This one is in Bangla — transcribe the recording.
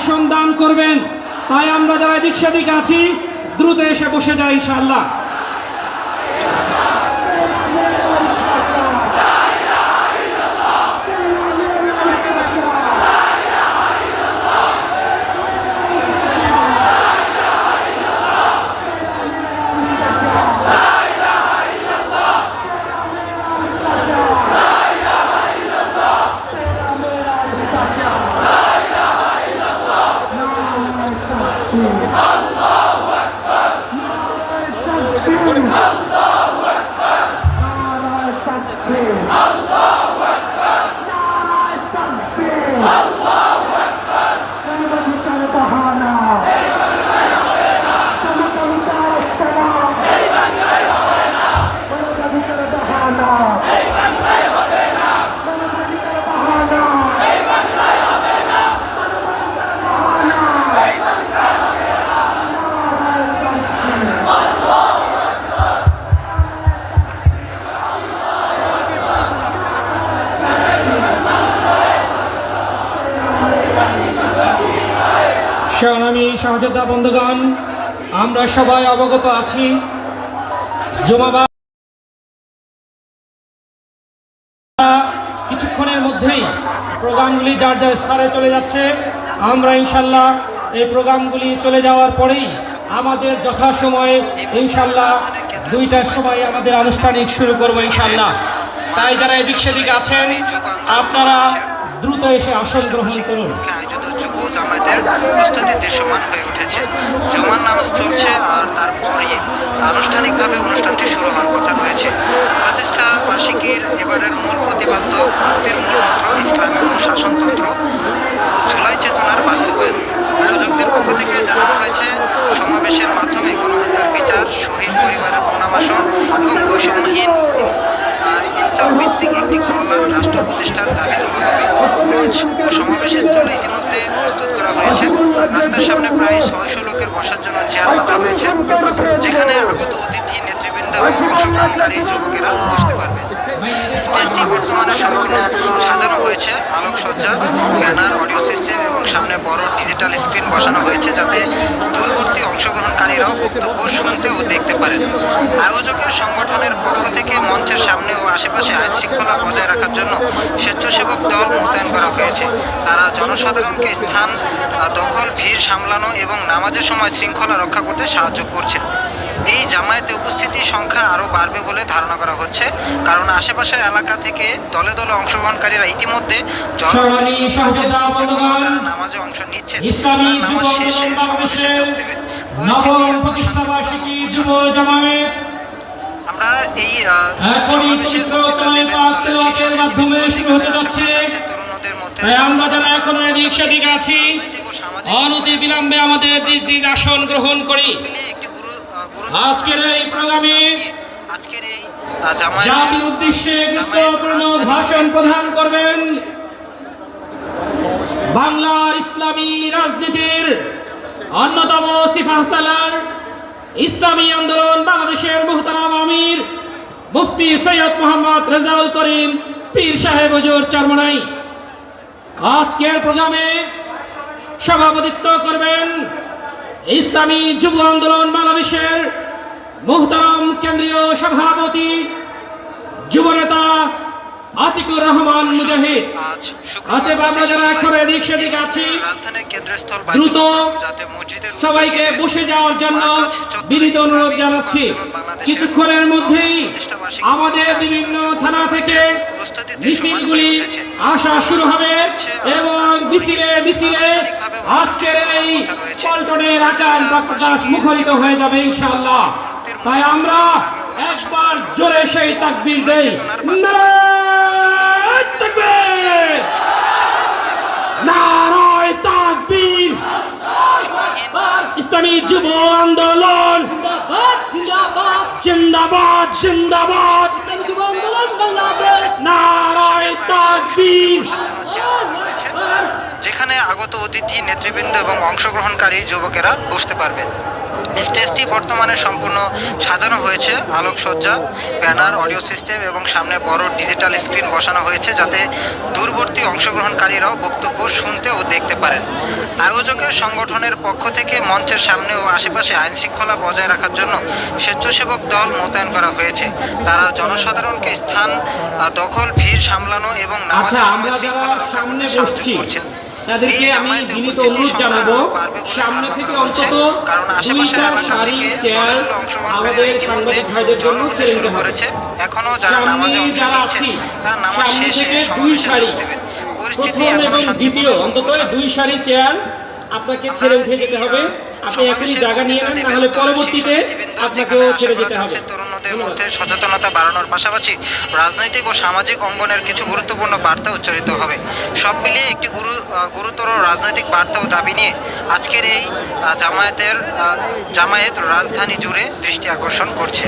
আসন দান করবেন। তাই আমরা যারা এদিক সেদিক আছি দ্রুত এসে বসে যাই ইনশাআল্লাহ। সংগ্রামী সহযোদ্ধা বন্ধুগণ, আমরা সবাই অবগত আছি। কিছুক্ষণের মধ্যেই প্রোগ্রামগুলি যার যার স্থানে চলে যাচ্ছে, আমরা ইনশাল্লাহ এই প্রোগ্রামগুলি চলে যাওয়ার পরেই আমাদের যথাসময়ে ইনশাল্লাহ দুইটার সময় আমাদের আনুষ্ঠানিক শুরু করব ইনশাল্লাহ। তাই যারা এদিক সেদিক আছেন, আপনারা দ্রুত এসে আসন গ্রহণ করুন। প্রস্তুতি দৃশ্যমান হয়ে উঠেছে। জুমার নামাজ চলছে আর তারপরে আনুষ্ঠানিকভাবে অনুষ্ঠানটি শুরু হওয়ার কথা রয়েছে। প্রতিষ্ঠা বার্ষিকীর এবারের মূল প্রতিপাদ্য শাসনতন্ত্র ও চেতনার বাস্তবায়ন। আয়োজকদের পক্ষ থেকে জানানো হয়েছে, সমাবেশের মাধ্যমে গণহত্যার বিচার, শহীদ পরিবারের পুনর্বাসন এবং বৈষম্যহীন আহ, ভিত্তিক একটি কল্যাণ রাষ্ট্র প্রতিষ্ঠার দাবি তোলা হবে মঞ্চ ও সমাবেশ স্থলে ইতিমধ্যে প্রস্তুত করা হয়েছে রাস্তার সামনে প্রায় ছয়শো লোকের বসার জন্য চেয়ার পাতা হয়েছে যেখানে আগত অতিথি নেতৃবৃন্দ এবং অংশগ্রহণকারী যুবকেরা বসতে পারবেন স্টেজটি বর্তমানে সম্পূর্ণ সাজানো হয়েছে আলোকসজ্জা ব্যানার অডিও সিস্টেম এবং সামনে বড় ডিজিটাল স্ক্রিন বসানো হয়েছে যাতে দূরবর্তী অংশগ্রহণকারীরাও বক্তব্য শুনতে ও দেখতে পারেন। আয়োজকের সংগঠনের পক্ষ থেকে মঞ্চের সামনে ও আশেপাশে আইন শৃঙ্খলা বজায় রাখার জন্য স্বেচ্ছাসেবক দল মোতায়েন করা হয়েছে। তারা জনসাধারণকে স্থান দখল, ভিড় সামলানো এবং নামাজের সময় শৃঙ্খলা রক্ষা করতে সাহায্য করছেন। এই জামায়াতে উপস্থিতির সংখ্যা আরও বাড়বে বলে ধারণা করা হচ্ছে কারণ আশেপাশের এলাকা থেকে দলে দলে অংশগ্রহণকারীরা ইতিমধ্যে নামাজে অংশ নিচ্ছে। ইসলামী তারা নামাজ শেষে সমাবেশে যোগ দেবে। পরিস্থিতি নবম এখন প্রতিষ্ঠা বার্ষিকী শান্তিপূর্ণ যুব জামায়াত। আমরা এই সমাবেশের বক্তৃতা দেবেন। দলের তেলাওয়াতের মাধ্যমে শুরু হতে যাচ্ছে। যাচ্ছে তরুণদের মধ্যে তাই আমরা যারা এখনও এদিক সেদিক আছি অনতি বিলম্বে আমাদের দিক দিক আসন গ্রহণ করি মিলিয়ে একটি গুরু আহ, গুরুত্বপূর্ণ আজকের এই প্রোগ্রামে আজকের এই জাতির উদ্দেশ্যে গুরুত্বপূর্ণ ভাষণ প্রদান করবেন বাংলার ইসলামী রাজনীতির অন্যতম সিফাহ সালার ইসলামী আন্দোলন বাংলাদেশের মোহতারাম আমির মুফতি সৈয়দ মোহাম্মদ রেজাউল করিম পীর সাহেব হুজুর চরমনাই। আজকের প্রোগ্রামে সভাপতিত্ব করবেন ইসলামী যুব আন্দোলন বাংলাদেশের মোহতারাম কেন্দ্রীয় সভাপতি যুবনেতা আতিকুর রহমান মুজাহিদ। অতএব আমরা যারা এখন এদিক সেদিক আছি। দ্রুত বাইতুল যাতে মসজিদের সবাইকে বসে যাওয়ার জন্য বিনীত অনুরোধ জানাচ্ছি। কিছুক্ষণের মধ্যেই আমাদের বিভিন্ন থানা থেকে মিছিলগুলি আসা শুরু হবে এবং মিছিলে মিছিলে আজকের এই পল্টনের আচার প্রকাশ মুখরিত হয়ে যাবে ইনশাআল্লাহ। তাই আমরা একবার জোরে সেই তাকবির দেই। নারায় তাকবীর! ইসলামী যুব আন্দোলন! জিন্দাবাদ জিন্দাবাদ! নারায় তাকবীর! যেখানে আগত অতিথি, নেতৃবৃন্দ এবং অংশগ্রহণকারী যুবকেরা বসতে পারবেন। স্টেজটি বর্তমানে সম্পূর্ণ সাজানো হয়েছে আলোকসজ্জা ব্যানার অডিও সিস্টেম এবং সামনে বড় ডিজিটাল স্ক্রিন বসানো হয়েছে যাতে দূরবর্তী অংশগ্রহণকারীরাও বক্তব্য শুনতে ও দেখতে পারেন আয়োজকের সংগঠনের পক্ষ থেকে মঞ্চের সামনে ও আশেপাশে আইন শৃঙ্খলা বজায় রাখার জন্য স্বেচ্ছাসেবক দল মোতায়েন করা হয়েছে তারা জনসাধারণকে স্থান দখল ভিড় সামলানো এবং নামাজের আচ্ছা সময় শৃঙ্খলা রক্ষা করতে সাহায্য করছেন। তাদেরকে আমি বিনীত অনুরোধ জানাব সামনে থেকে অন্তত দুইটা সারি চেয়ার আমাদের সাংবাদিক ভাইদের জন্য ছেড়ে শুরু দিতে হবে। করেছে এখনও যারা সামনে আছি তারা সামনে থেকে দুই শাড়ি সারি প্রথম এবং দ্বিতীয় অন্তত দুই সারি চেয়ার আপনাকে ছেড়ে উঠে যেতে হবে। আপনি এখনই জায়গা নিয়ে নেন না পরবর্তীতে আপনাকেও ছেড়ে হবে। মধ্যে সচেতনতা বাড়ানোর পাশাপাশি রাজনৈতিক ও সামাজিক অঙ্গনের কিছু গুরুত্বপূর্ণ বার্তা উচ্চারিত হবে। সব মিলিয়ে একটি গুরু গুরুতর রাজনৈতিক বার্তা ও দাবি নিয়ে আজকের এই জামায়াতের জামায়াত রাজধানী জুড়ে দৃষ্টি আকর্ষণ করছে।